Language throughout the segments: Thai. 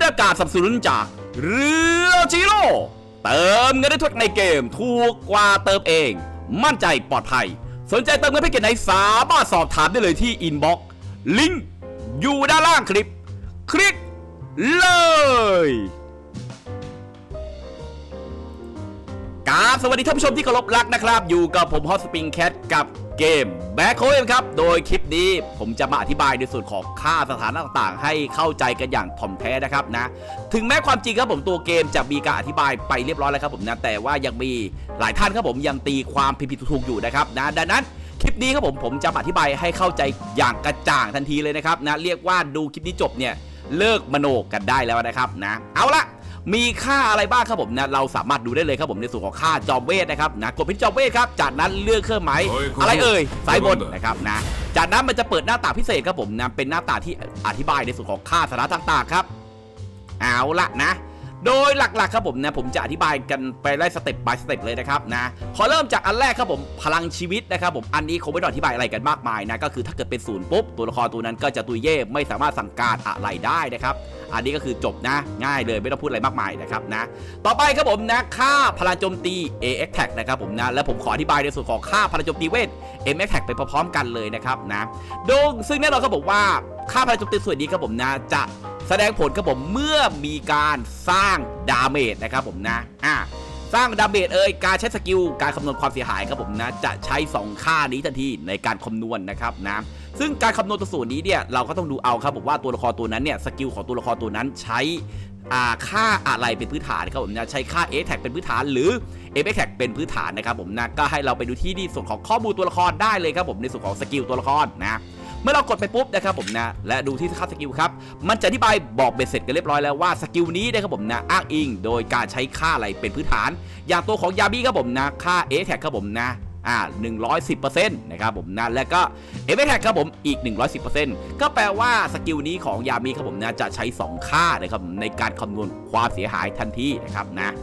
ได้การสนับสนุนจากเรือจิโร่เติมเงินได้ทุกในเกมถูกกว่าเติมเอง มั่นใจปลอดภัย สนใจเติมเงินแพ็กเกจไหนสามารถสอบถามได้เลยที่อินบ็อกซ์ลิงก์อยู่ด้านล่างคลิป คลิกเลยกราบสวัสดีท่านผู้ชมที่เคารพรักนะครับ อยู่กับผมฮอสปริงแคทกับ เกมแบ็คโคเอมครับ โดยคลิปนี้ผมจะมาอธิบายในส่วนของค่าสถานะต่างๆ ให้เข้าใจกันอย่างถ่อมแท้นะครับนะ ถึงแม้ความจริงครับผมตัวเกมจะมีการอธิบายไปเรียบร้อยแล้วครับผมนะ แต่ว่ายังมีหลายท่านครับผมยังตีความผิดๆถูกๆอยู่นะครับนะ ดังนั้นคลิปนี้ครับผมผมจะอธิบายให้เข้าใจอย่างกระจ่างทันทีเลยนะครับนะ เรียกว่าดูคลิปนี้จบเนี่ยเลิกมโนกันได้แล้วนะครับนะ เอาละ มีค่าอะไรบ้างครับผมนะเราสามารถดูได้เลยครับผมในส่วนของค่าจอมเวทนะครับนะกดเป็นจอมเวทครับจากนั้นเลือกเครื่องหมายเฮ้ยคุณอะไรเอ่ยคุณซ้ายบนคุณนะครับนะจากนั้นมันจะเปิดหน้าต่างพิเศษครับผมนะเป็นหน้าต่างที่อธิบายในส่วนของค่าสถานะต่างๆครับ เอาละนะ โดยหลักๆครับผมนะผมจะอธิบายกันไปไล่สเต็ป by สเต็ปเลยนะครับนะขอเริ่มจากอันแรกครับผมพลังชีวิตนะครับผมอันนี้คงไม่ต้องอธิบายอะไรกันมากมายนะก็คือถ้าเกิดเป็นศูนย์ปุ๊บตัวละครตัวนั้นก็จะตุยเย่ไม่สามารถสั่งการอะไรได้นะครับอันนี้ก็คือจบนะ ง่ายเลยไม่ต้องพูดอะไรมากมายนะครับนะต่อไปครับผมนะค่าพลังโจมตี AX Tag นะครับผมนะและผมขออธิบายในส่วนของค่าพลังโจมตีเวท MX Tag ไปพร้อมๆกันเลยนะครับนะโดยซึ่งแน่นอนครับผมว่าค่าพลังโจมตีส่วนนี้ครับผมนะจะ แสดงผลครับผมเมื่อมีการสร้างดาเมจนะครับผมนะอ่าสร้างดาเมจเอ่ยการใช้สกิลการคำนวณความเสียหายครับผมนะจะใช้ 2 ค่านี้ทันทีในการคำนวณนะครับนะซึ่งการคำนวณตัวส่วนนี้เนี่ยเราก็ต้องดูเอาครับผมว่าตัวละครตัวนั้นเนี่ยสกิลของตัวละครตัวนั้นใช้อ่าค่าอะไรเป็นพื้นฐานครับผมนะใช้ค่า a t a g เป็นพื้นฐานหรือ a p e x เป็นพื้นฐานนะครับผมนะก็ให้เราไปดูที่ที่ส่วนของข้อมูลตัวละครได้เลยครับผมในส่วนของสกิลตัวละครนะ มื่อเรากดไปปุ๊บนะครับผมนะและดูที่ค่าสกิลครับมันจะอธิบายบอกเบ็ดเสร็จกันเรียบร้อยแล้วว่าสกิลนี้นะครับผมนะอ้างอิง โดยการใช้ค่าอะไรเป็นพื้นฐาน อย่างตัวของยาบี้ครับผมนะค่า a t a g ครับผมนะอ่า110%นะครับผมนะและก็เอฟเฟกครับผมอีก 110%ก็แปลว่าสกิลนี้ของยามีครับผมนะจะใช้ 2 ค่านะครับในการคำนวณความเสียหายทันทีนะครับนะ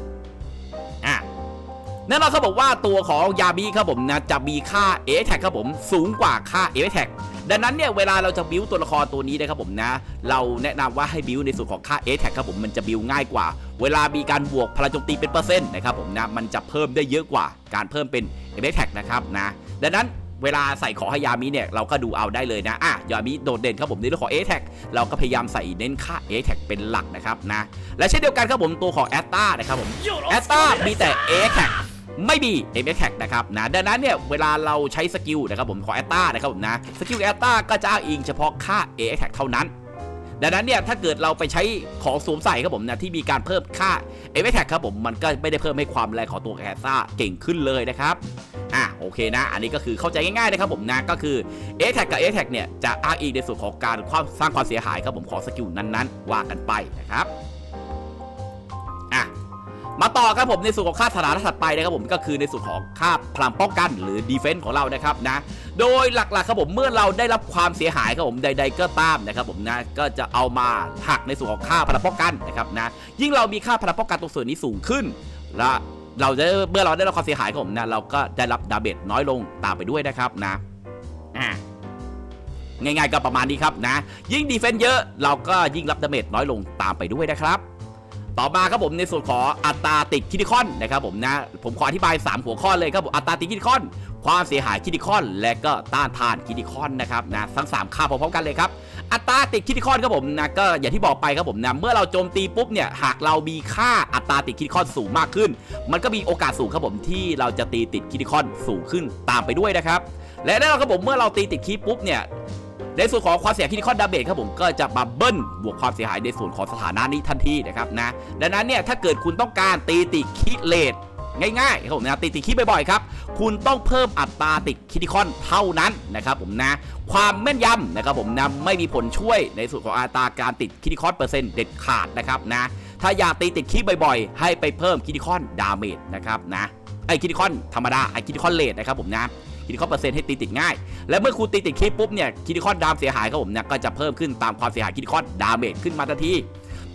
แน่นอนเขาบอกว่าตัวของยามีครับผมนะจะมีค่า a อ t a g ครับผมสูงกว่าค่า a อ t a g ดังนั้นเนี่ยเวลาเราจะบิวตัวละครตัวนี้นะครับผมนะ เราแนะนำว่าให้บิวในส่วนของค่า a อ t a g ครับผมมันจะบิวง่ายกว่า เวลามีการบวกพลังโจมตีเป็นเปอร์เซ็นต์นะครับผมนะมันจะเพิ่มได้เยอะกว่าการเพิ่มเป็น a อ t a g นะครับนะดังนั้นเวลาใส่ของให้ยามิเนี่ยเราก็ดูเอาได้เลยนะอะยามิโดดเด่นครับผมในเรื่องของ a t a g เราก็พยายามใส่เน้นค่า a t a g เป็นหลักนะครับนะและเช่นเดียวกันครับผมตัวของแอตตานะครับผมแอตตามีแต่ a t a g ไม่มี m x t a g นะครับนะดังนั้นเนี่ยเวลาเราใช้สกิลนะครับผมของแอตตานะครับผมนะสกิลแอตตาก็จะอ้างอิงเฉพาะค่า a x t a g เท่านั้นดังนั้นเนี่ยถ้าเกิดเราไปใช้ของสวมใส่ครับผมนะที่มีการเพิ่มค่า a f t a g ครับผมมันก็ไม่ได้เพิ่มให้ความแรงของตัวแคสซ่าเก่งขึ้นเลยนะครับอะโอเคนะ อันนี้ก็คือเข้าใจง่ายๆนะครับผมนะก็คือ a t a g กับ a t a g เนี่ยจะอ้างอิงในส่วนของการความสร้างความเสียหายครับผมของสกิลนั้นๆว่ากันไปนะครับ มาต่อครับผมในส่วนของค่าสถานะถัดไปนะครับผมก็คือในส่วนของค่าพลังป้องกันหรือดีเฟนส์ของเรานะครับนะโดยหลักๆครับผมเมื่อเราได้รับความเสียหายครับผมใด ๆ ก็ตามนะครับผมนะก็จะเอามาหักในส่วนของค่าพลังป้องกันนะครับนะยิ่งเรามีค่าพลังป้องกันตรงส่วนนี้สูงขึ้นและเราจะเมื่อเราได้รับความเสียหายครับผมนะเราก็ได้รับดาเมจน้อยลงตามไปด้วยนะครับนะอะง่ายๆก็ประมาณนี้ครับนะ ยิ่งดีเฟนส์เยอะเราก็ยิ่งรับดาเมจน้อยลงตามไปด้วยนะครับ ต่อมาครับผมในส่วนของอัตราติดคิติคอนนะครับผมนะผมขออธิบาย 3 หัวข้อเลยครับผมอัตราติดคิติคอน ความเสียหายคิติคอน และก็ต้านทานคิติคอนนะครับนะทั้ง 3 ค่าพร้อมๆกันเลยครับอัตราติดคิติคอนครับผมนะก็อย่างที่บอกไปครับผมนะเมื่อเราโจมตีปุ๊บเนี่ยหากเรามีค่าอัตราติดคิติคอนสูงมากขึ้น มันก็มีโอกาสสูงครับผมที่เราจะตีติดคิติคอนสูงขึ้นตามไปด้วยนะครับและแน่นอนครับผมเมื่อเราตีติดคีปุ๊บเนี่ย ในส่วนของความเสียหายคิติคอนดาเมจครับผมก็จะมาเบิ้ลบวกความเสียหายในส่วนของสถานะนี้ทันทีนะครับนะดังนั้นเนี่ยถ้าเกิดคุณต้องการตีติดคิเลตง่ายๆครับผมนะตีติดคิดบ่อยๆครับ คุณต้องเพิ่มอัตราติดคิติคอนเท่านั้นนะครับผมนะ ความแม่นยำนะครับผมนะไม่มีผลช่วยในส่วนของอัตราการติดคิติคอนเปอร์เซ็นต์เด็ดขาดนะครับนะ ถ้าอยากตีติดคิดบ่อยๆ ให้ไปเพิ่มคิติคอนดาเมจนะครับนะไอคิติคอนธรรมดาไอคิติคอนเลทนะครับผมนะ คิติคอนเปอร์เซ็นต์ให้ตีติดง่าย และเมื่อคุณตีติดคลิปปุ๊บเนี่ยคิติคอนดามเสียหายครับผมเนี่ยก็จะเพิ่มขึ้นตามความเสียหายคิติคอนดาเมจขึ้นมาทันที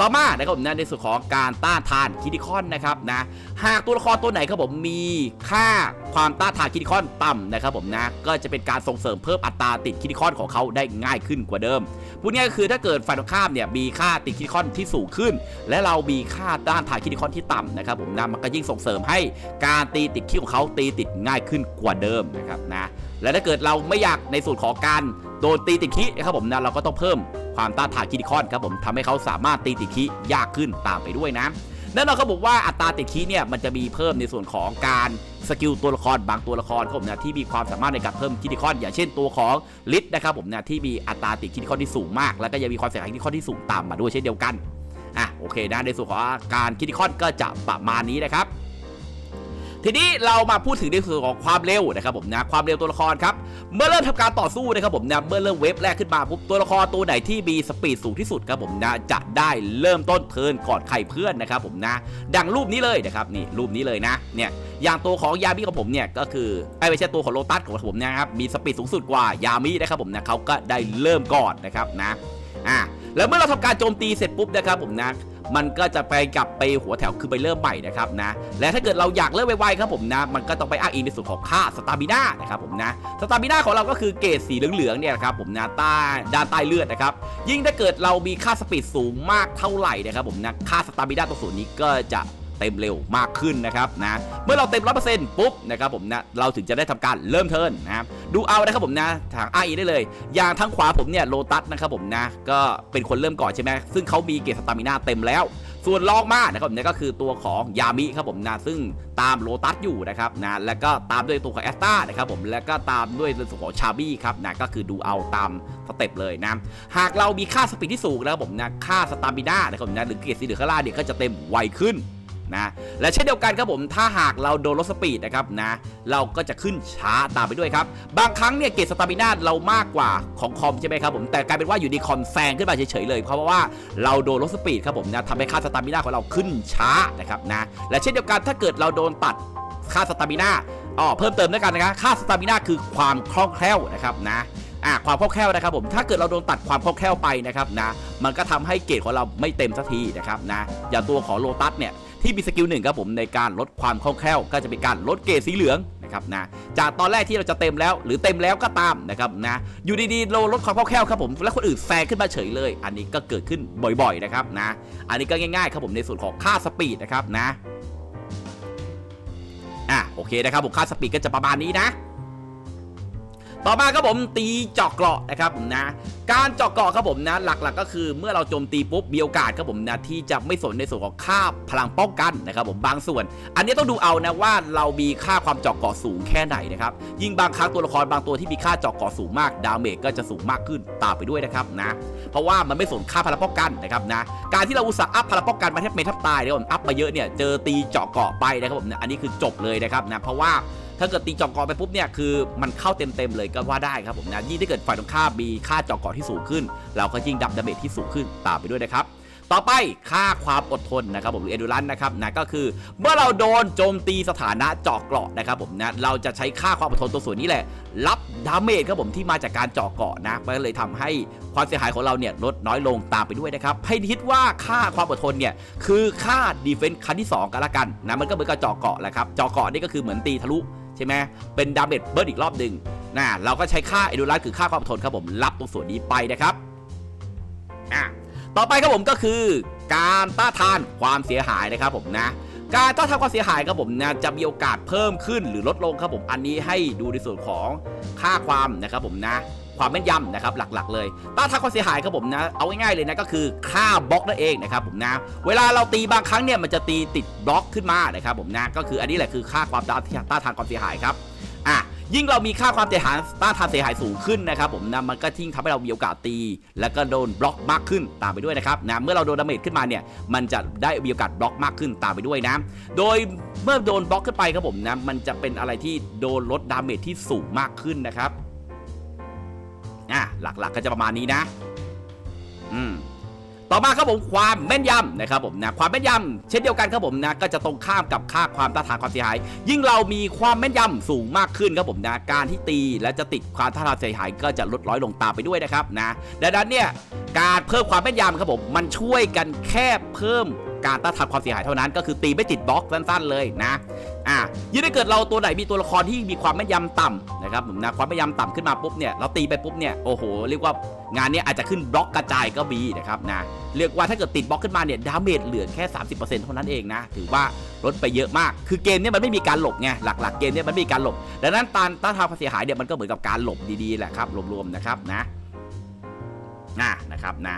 ต่อมานะครับผมนะในส่วนของการต้านทานคิดิคอนนะครับนะหากตัวละครตัวไหนครับผมมีค่าความต้านทานคิดิคอนต่ำนะครับผมนะก็จะเป็นการส่งเสริมเพิ่มอัตราติดคิดิคอนของเขาได้ง่ายขึ้นกว่าเดิมพูดง่ายก็คือถ้าเกิดฝ่ายตรงข้ามเนี่ยมีค่าติดคิดิคอนที่สูงขึ้น และเรามีค่าต้านทานคิดิคอนที่ต่ำนะครับผมนะมันก็ยิ่งส่งเสริมให้การตีติดคิดของเขาตีติดง่ายขึ้นกว่าเดิมนะครับนะ และถ้าเกิดเราไม่อยากในส่วนของการโดนตีติดคินะครับผมนะเราก็ต้องเพิ่มความต้านทานคิดิคอนครับผมทำให้เขาสามารถตีติดคียากขึ้นตามไปด้วยนะแน่นอนครับผมว่าอัตราติดคีเนี่ยมันจะมีเพิ่มในส่วนของการสกิลตัวละครบางตัวละครครับผมนะที่มีความสามารถในการเพิ่มคิดิคอน อย่างเช่นตัวของลิทนะครับผมนะที่มีอัตราติดคิดิคอนที่สูงมาก แล้วก็ยังมีความเสียหายคิดิคอนที่สูงตามมาด้วยเช่นเดียวกันอะโอเคนะในส่วนของการคิดิคอนก็จะประมาณนี้นะครับ ทีนี้เรามาพูดถึงในส่วนของความเร็วนะครับผมนะความเร็วตัวละครครับเมื่อเริ่มทำการต่อสู้นะครับผมนะเมื่อเริ่มเวฟแรกขึ้นมาปุ๊บตัวละครตัวไหนที่มีสปีดสูงที่สุดครับผมนะจะได้เริ่มต้นเทิร์นก่อนใครเพื่อนนะครับผมนะ ดังรูปนี้เลยนะครับนี่รูปนี้เลยนะเนี่ยอย่างตัวของยามิของผมเนี่ยก็คือไม่ใช่ตัวของโลตัสของผมนะครับมีสปีดสูงสุดกว่ายามินะครับผมนะเขาก็ได้เริ่มก่อนนะครับนะอะ แล้วเมื่อเราทำการโจมตีเสร็จปุ๊บนะครับผมนะมันก็จะไปกลับไปหัวแถวคือไปเริ่มใหม่นะครับนะ และถ้าเกิดเราอยากเริ่มไวๆครับผมนะ มันก็ต้องไปอ้างอิงในส่วนของค่าสตาบิน่านะครับผมนะ สตาบิน่าของเราก็คือเกรดสีเหลืองๆเนี่ยนะครับผมนะใต้ด้านใต้เลือดนะครับ ยิ่งถ้าเกิดเรามีค่าสปีดสูงมากเท่าไหร่นะครับผมนะ ค่าสตาบิน่าตัวส่วนนี้ก็จะ เต็มเร็วมากขึ้นนะครับนะเมื่อเราเต็มร้อยเปอร์เซ็นต์ปุ๊บนะครับผมนะเราถึงจะได้ทำการเริ่มเทิร์นนะครับดูเอานะครับผมนะทางไอได้เลย อย่างทางขวาผมเนี่ยโลตัสนะครับผมนะก็เป็นคนเริ่มก่อนใช่ไหมซึ่งเขามีเกรดสตามิน่าเต็มแล้ว ส่วนรองมานะครับผมเนี่ยก็คือตัวของยามิครับผมนะซึ่งตามโลตัสอยู่นะครับนะแล้วก็ตามด้วยตัวของแอสตานะครับผมแล้วก็ตามด้วยตัวของชาบี้ครับนะก็คือดูเอาตามสเต็ปเลยนะหากเรามีค่าสปีดที่สูงนะครับผมนะค่าสตามิน่านะครับผมนะหรือเกรดสีเหลืองข้างล่างเนี่ยก็จะเต็มไวขึ้น นะและเช่นเดียวกันครับผมถ้าหากเราโดนลดสปีดนะครับนะเราก็จะขึ้นช้าตามไปด้วยครับ บางครั้งเนี่ยเกรดสตามินาเรามากกว่าของคอมใช่ไหมครับผมแต่กลายเป็นว่าอยู่ดีคอมแซงขึ้นมาเฉยๆเลยเพราะว่าเราโดนลดสปีดครับผมนะทำให้ค่าสตามินาของเราขึ้นช้านะครับนะและเช่นเดียวกันถ้าเกิดเราโดนตัดค่าสตามินาอ๋อเพิ่มเติมด้วยกันนะครับค่าสตามินาคือความคล่องแคล่วนะครับนะอ่าความคล่องแคล่วนะครับผมถ้าเกิดเราโดนตัดความคล่องแคล่วไปนะครับนะมันก็ทำให้เกรดของเราไม่เต็มสักทีนะครับนะอย่างตัวของโลตัสเนี่ย ที่มีสกิลหนึ่งครับผมในการลดความคล่องแคล่ว ก็จะเป็นการลดเกรดสีเหลืองนะครับนะจากตอนแรกที่เราจะเต็มแล้ว หรือเต็มแล้วก็ตามนะครับนะอยู่ดีๆเราลดความคล่องแคล่วครับผมแล้วคนอื่นแซงขึ้นมาเฉยเลย อันนี้ก็เกิดขึ้นบ่อยๆนะครับนะอันนี้ก็ง่ายๆครับผมในส่วนของค่าสปีดนะครับนะอะโอเคนะครับผมค่าสปีดก็จะประมาณนี้นะต่อมาครับผมตีจาะเกราะนะครับผมนะ การเจาะเกาะครับผมนะหลักๆ ก็คือเมื่อเราโจมตีปุ๊บมีโอกาสครับผมนะที่จะไม่สนในส่วนของค่าพลังป้องกันนะครับผมบางส่วน อันนี้ต้องดูเอานะว่าเรามีค่าความเจาะเกาะสูงแค่ไหนนะครับยิ่งบางครั้งตัวละครบางตัวที่มีค่าเจาะเกาะสูงมากดาเมจก็จะสูงมากขึ้นตามไปด้วยนะครับนะเพราะว่ามันไม่สนค่าพลังป้องกันนะครับนะการที่เราอุตส่าห์อัพพลังป้องกันมาแทบไม่แทบตายเนี่ยผมอัพมาเยอะเนี่ยเจอตีเจาะเกาะไปนะครับผมนะอันนี้คือจบเลยนะครับนะเพราะว่า ถ้าเกิดตีจอกเกาะไปปุ๊บเนี่ยคือมันเข้าเต็มๆเลยก็ว่าได้ครับผมนะยิ่งถ้าเกิดฝ่ายตรงข้ามมีค่าจอกเกาะที่สูงขึ้น เราก็ยิ่งดับดาเมจที่สูงขึ้นตามไปด้วยนะครับต่อไปค่าความอดทนนะครับผมหรือเอดูรันนะครับนะก็คือ เมื่อเราโดนโจมตีสถานะเจาะเกราะนะครับผมนะเราจะใช้ค่าความอดทนตัวส่วนนี้แหละ รับดาเมจครับผมที่มาจากการเจาะเกราะนะมันก็เลยทำให้ความเสียหายของเราเนี่ยลดน้อยลงตามไปด้วยนะครับให้คิดว่าค่าความอดทนเนี่ยคือค่าดีเฟนส์ขั้นที่สองกันละกันนะมันก็เหมือนกับเจาะเกราะแหละครับเจาะเกราะนี่ก็คือเหมือนตีทะลุ ใช่ไหมเป็นดาเมจเบิร์ดอีกรอบหนึ่งนะเราก็ใช้ค่าเอดูรัสคือค่าความทนครับผมรับตรงส่วนนี้ไปนะครับอะต่อไปครับผมก็คือ การต้านทานความเสียหายนะครับผมนะการต้านทานความเสียหายครับผมนะจะมีโอกาสเพิ่มขึ้นหรือลดลงครับผมอันนี้ให้ดูในส่วนของค่าความนะครับผมนะ ความแม่นยำนะครับหลักๆ เลยต้านทานความเสียหายครับผมนะ เอาง่ายๆเลยนะก็คือค่าบล็อกนั่นเองนะครับผมนะเวลาเราตีบางครั้งเนี่ยมันจะตีติดบล็อกขึ้นมานะครับผมนะก็คืออันนี้แหละคือค่าความต้านทานความเสียหายครับอะยิ่งเรามีค่าความเสียหายต้านทานเสียหายสูงขึ้นนะครับผมนะมันก็ยิ่งทำให้เรามีโอกาสตี แล้วก็โดนบล็อกมากขึ้นตามไปด้วยนะครับนะเมื่อเราโดนดาเมจขึ้นมาเนี่ยมันจะได้มีโอกาสบล็อกมากขึ้นตามไปด้วยนะโดยเมื่อโดนบล็อกขึ้นไปครับผมนะมันจะเป็นอะไรที่โดนลดดาเมจที่สูงมากขึ้นนะครับ อะหลักๆก็จะประมาณนี้นะ อืมต่อมาครับผมความแม่นยำนะครับผมนะความแม่นยำเช่นเดียวกันครับผมนะก็จะตรงข้ามกับค่าความต้านทานความเสียหาย ยิ่งเรามีความแม่นยำสูงมากขึ้นครับผมนะการที่ตีและจะติดความต้านทานเสียหาย ก็จะลดน้อยลงตามไปด้วยนะครับนะดังนั้นเนี่ยการเพิ่มความแม่นยำครับผมมันช่วยกันแค่เพิ่ม การต้านทานความเสียหายเท่านั้น ก็คือตีไม่ติดบล็อกสั้นๆเลยนะอะยิ่งถ้าเกิดเราตัวไหนมีตัวละครที่มีความแม่นยำต่ำนะครับผมนะความแม่นยำต่ำขึ้นมาปุ๊บเนี่ยเราตีไปปุ๊บเนี่ยโอ้โหเรียกว่างานนี้อาจจะขึ้นบล็อกกระจายก็มีนะครับนะเรียกว่าถ้าเกิดติดบล็อกขึ้นมาเนี่ยดาเมจเหลือแค่ 30%เท่านั้นเองนะถือว่าลดไปเยอะมากคือเกมเนี้ยมันไม่มีการหลบไงหลักๆเกมเนี้ยมันไม่มีการหลบดังนั้นการต้านทานความเสียหายเนี่ยมันก็เหมือนกับการหลบดีๆแหละครับรวมๆนะครับนะอ่านะครับนะ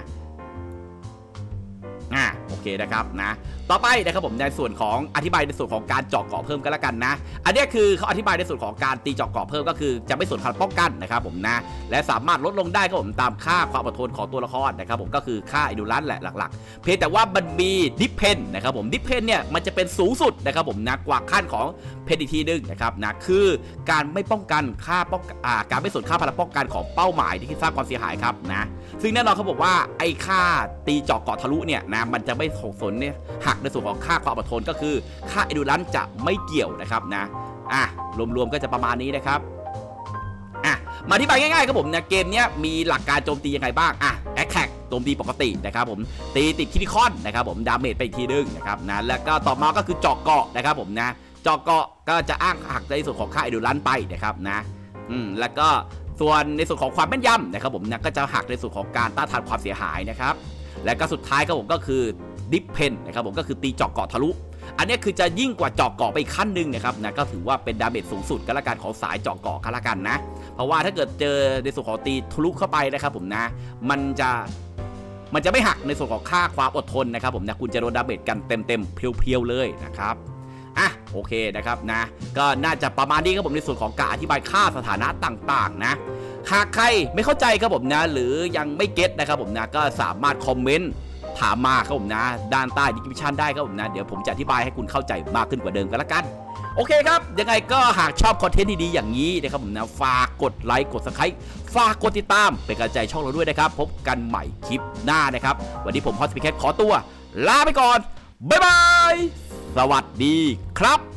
อ่าโอเคนะครับนะต่อไปนะครับผมในส่วนของอธิบายในส่วนของการเจาะเกาะเพิ่มกันแล้วกันนะ อันนี้คือเขาอธิบายในส่วนของการตีเจาะเกาะเพิ่มก็คือจะไม่ส่วนการป้องกันนะครับผมนะและสามารถลดลงได้ครับผมตามค่าความอดทนของตัวละครนะครับผมก็คือค่าอินูรันแหละหลักๆ เพียงแต่ว่ามันมีดิเพนนะครับผมดิเพนเนี่ยมันจะเป็นสูงสุดนะครับผมนะกว่าขั้นของเพนอีกทีนึงนะครับนะคือการไม่ป้องกันค่าป้องอ่าการไม่ส่วนค่าพลังป้องกันของเป้าหมายที่สร้างความเสียหายครับนะซึ่งแน่นอนเขาบอกว่าไอ้ค่าตีเจาะเกาะทะลุเนี่ยนะมันจะไม่ส่งผลเนี่ยหักในส่วนของค่าความอดทนก็คือ ค่าเอดูรันจะไม่เกี่ยวนะครับนะอะรวมๆก็จะประมาณนี้นะครับอะมาที่บายง่ายๆครับผมนะเกมเนี้ยมีหลักการโจมตียังไงบ้างอะแอคแท็กโจมตีปกตินะครับผมตีติดคิติคอนนะครับผมดาเมจไปอีกทีนึงนะครับนะแล้วก็ต่อมาก็คือเจาะเกาะนะครับผมนะเจาะเกาะก็จะอ้างหักในส่วนของค่าเอดูรันไปนะครับนะอืมแล้วก็ส่วนในส่วนของความแม่นยำนะครับผมนะก็จะหักในส่วนของการต้านทานความเสียหายนะครับ และก็สุดท้ายครับผมก็คือดิฟเพนนะครับผมก็คือตีเจาะเกาะทะลุ อันนี้คือจะยิ่งกว่าเจาะเกาะไปอีกขั้นหนึ่งนะครับนะก็ถือว่าเป็นดาเมจสูงสุดก็แล้วกันของสายเจาะเกาะก็แล้วกันนะ เพราะว่าถ้าเกิดเจอในส่วนของตีทะลุเข้าไปนะครับผมนะ มันจะมันจะไม่หักในส่วนของค่าความอดทนนะครับผมนะคุณจะโดนดาเมจกันเต็มๆเพียวๆเลยนะครับอะโอเคนะครับนะ ก็น่าจะประมาณนี้ครับผมในส่วนของการอธิบายค่าสถานะต่างๆ นะ หากใครไม่เข้าใจครับผมนะ หรือยังไม่เก็ตนะครับผมนะก็สามารถคอมเมนต์ถามมาครับผมนะ ด้านใต้ดิสคริปชันได้ครับผมนะ เดี๋ยวผมจะอธิบายให้คุณเข้าใจมากขึ้นกว่าเดิมกันละกัน โอเคครับ ยังไงก็หากชอบคอนเทนต์ดีๆอย่างนี้นะครับผมนะ ฝากกดไลค์กด subscribe ฝากกดติดตาม เป็นกำลังใจช่องเราด้วยนะครับ พบกันใหม่คลิปหน้านะครับ วันนี้ผมพอสปิเคทขอตัว ลาไปก่อน บ๊ายบาย สวัสดีครับ